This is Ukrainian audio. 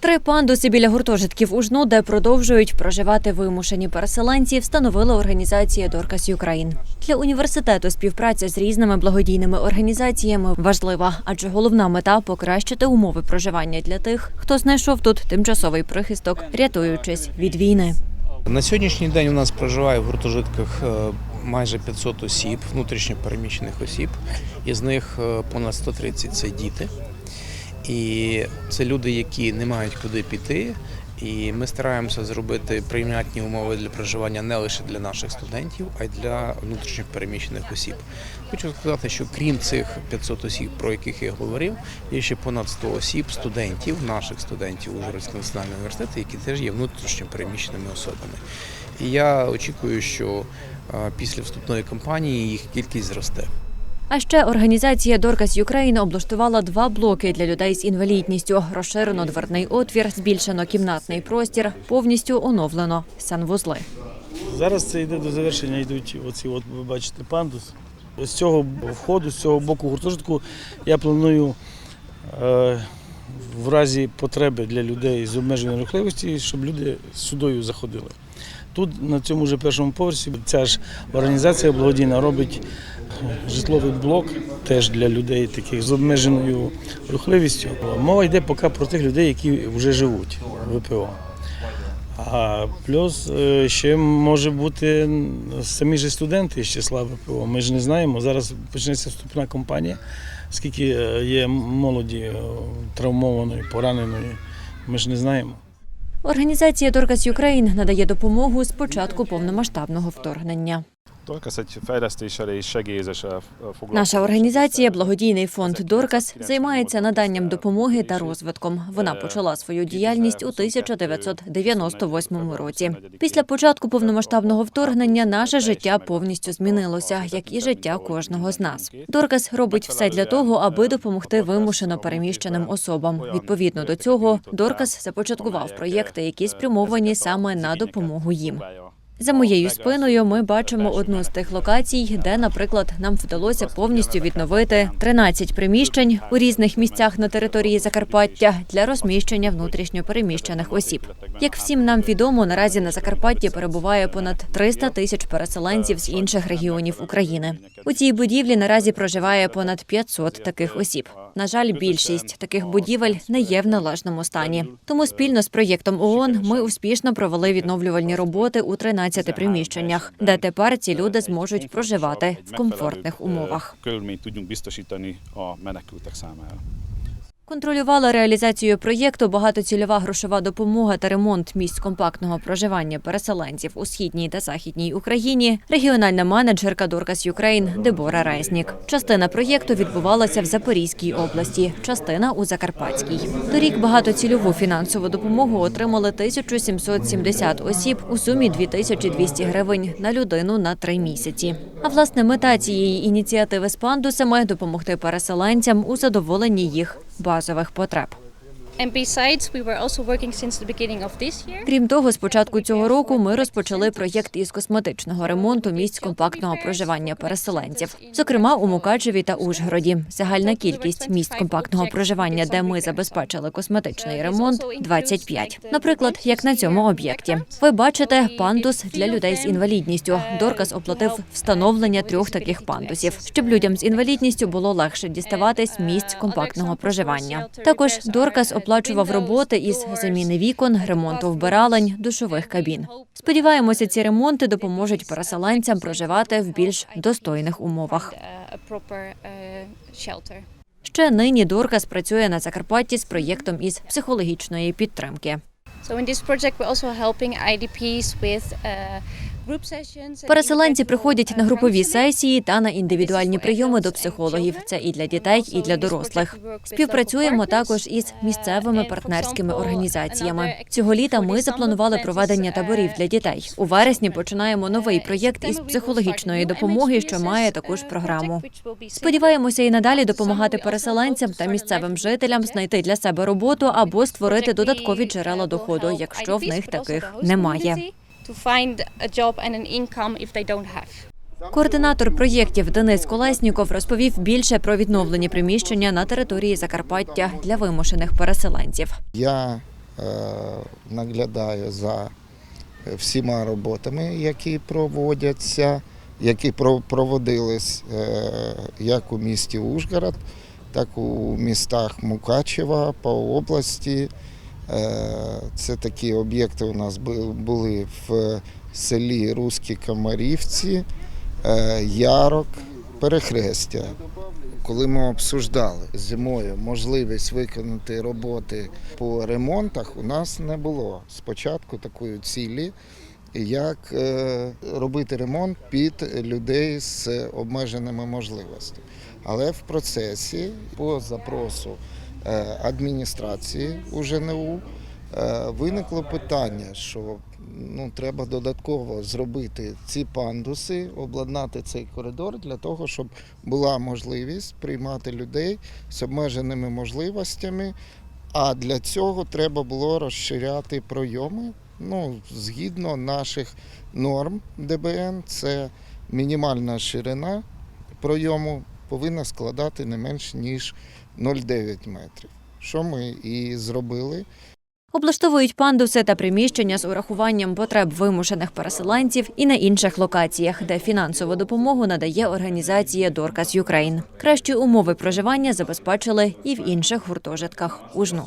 Три пандуси біля гуртожитків у жну, де продовжують проживати вимушені переселенці, встановила організація Доркас Юкраїн. Для університету співпраця з різними благодійними організаціями важлива, адже головна мета покращити умови проживання для тих, хто знайшов тут тимчасовий прихисток, рятуючись від війни. На сьогоднішній день у нас проживає в гуртожитках е, майже 500 осіб, внутрішньо переміщених осіб. Із них е, понад 130 це діти. І це люди, які не мають куди піти. І ми стараємося зробити прийнятні умови для проживання не лише для наших студентів, а й для внутрішніх переміщених осіб. Хочу сказати, що крім цих 500 осіб, про яких я говорив, є ще понад 100 осіб, студентів, наших студентів Ужгородського національного університету, які теж є внутрішньо переміщеними особами. І я очікую, що після вступної кампанії їх кількість зросте. А ще організація Доркас Юкрейн облаштувала два блоки для людей з інвалідністю. Розширено дверний отвір, збільшено кімнатний простір, повністю оновлено санвузли. Зараз це йде до завершення, йдуть оці, от ви бачите, пандус. З цього входу, з цього боку гуртожитку я планую е, в разі потреби для людей з обмеженою рухливості, щоб люди сюдою заходили. Тут, на цьому вже першому поверсі, ця ж організація благодійна робить житловий блок теж для людей таких з обмеженою рухливістю. Мова йде поки про тих людей, які вже живуть в ВПО. А плюс е, ще може бути самі ж студенти з числа ВПО. Ми ж не знаємо. Зараз почнеться вступна кампанія, скільки е, є молоді е, травмованої, пораненої. Ми ж не знаємо. Організація Доркас Юкрейн надає допомогу з початку повномасштабного вторгнення. Наша організація, благодійний фонд Доркас, займається наданням допомоги та розвитком. Вона почала свою діяльність у 1998 році. Після початку повномасштабного вторгнення наше життя повністю змінилося, як і життя кожного з нас. Доркас робить все для того, аби допомогти вимушено переміщеним особам. Відповідно до цього, Доркас започаткував проєкти, які спрямовані саме на допомогу їм. За моєю спиною ми бачимо одну з тих локацій, де, наприклад, нам вдалося повністю відновити 13 приміщень у різних місцях на території Закарпаття для розміщення внутрішньо переміщених осіб. Як всім нам відомо, наразі на Закарпатті перебуває понад 300 тисяч переселенців з інших регіонів України. У цій будівлі наразі проживає понад 500 таких осіб. На жаль, більшість таких будівель не є в належному стані. Тому спільно з проєктом ООН ми успішно провели відновлювальні роботи у 13 приміщеннях, де тепер ці люди зможуть проживати в комфортних умовах. Контролювала реалізацію проєкту багатоцільова грошова допомога та ремонт місць компактного проживання переселенців у східній та західній Україні. Регіональна менеджерка Доркас Юкрейн Дебора Резнік. Частина проєкту відбувалася в Запорізькій області, частина у Закарпатській. Торік багатоцільову фінансову допомогу отримали 1770 осіб у сумі 2200 гривень на людину на три місяці. А власне мета цієї ініціативи з пандусами допомогти переселенцям у задоволенні їх базових потреб. Крім того, з початку цього року ми розпочали проєкт із косметичного ремонту місць компактного проживання переселенців, зокрема у Мукачеві та Ужгороді. Загальна кількість місць компактного проживання, де ми забезпечили косметичний ремонт, 25. Наприклад, як на цьому об'єкті. Ви бачите пандус для людей з інвалідністю. Доркас оплатив встановлення трьох таких пандусів, щоб людям з інвалідністю було легше діставатись місць компактного проживання. Також Доркас оплачував роботи із заміни вікон, ремонту вбиралень, душових кабін. Сподіваємося, ці ремонти допоможуть переселенцям проживати в більш достойних умовах. Uh, shelter. Ще нині Доркас працює на Закарпатті з проєктом із психологічної підтримки. So in this project, we're also helping IDPs with uh, Переселенці приходять на групові сесії та на індивідуальні прийоми до психологів. Це і для дітей, і для дорослих. Співпрацюємо також із місцевими партнерськими організаціями. Цього літа ми запланували проведення таборів для дітей. У вересні починаємо новий проєкт із психологічної допомоги, що має таку ж програму. Сподіваємося і надалі допомагати переселенцям та місцевим жителям знайти для себе роботу або створити додаткові джерела доходу, якщо в них таких немає. To find a job and an income if they don't have. Координатор проєктів Денис Колесніков розповів більше про відновлені приміщення на території Закарпаття для вимушених переселенців. Я е, наглядає за всіма роботами, які проводяться, які про- проводились е, як у місті Ужгород, так у містах Мукачева по області. Е, Це такі об'єкти у нас були в селі Руські Комарівці, е, Ярок, Перехрестя. Коли ми обсуждали зимою можливість виконати роботи по ремонтах, у нас не було спочатку такої цілі, як е, робити ремонт під людей з обмеженими можливостями. Але в процесі по запросу адміністрації у ЖНУ е, виникло питання, що ну, треба додатково зробити ці пандуси, обладнати цей коридор для того, щоб була можливість приймати людей з обмеженими можливостями. А для цього треба було розширяти пройоми. Ну, згідно наших норм ДБН, це мінімальна ширина пройому повинна складати не менш ніж 0,9 метрів. Що ми і зробили. Облаштовують пандуси та приміщення з урахуванням потреб вимушених переселенців і на інших локаціях, де фінансову допомогу надає організація Доркас Юкрейн. Кращі умови проживання забезпечили і в інших гуртожитках у жну.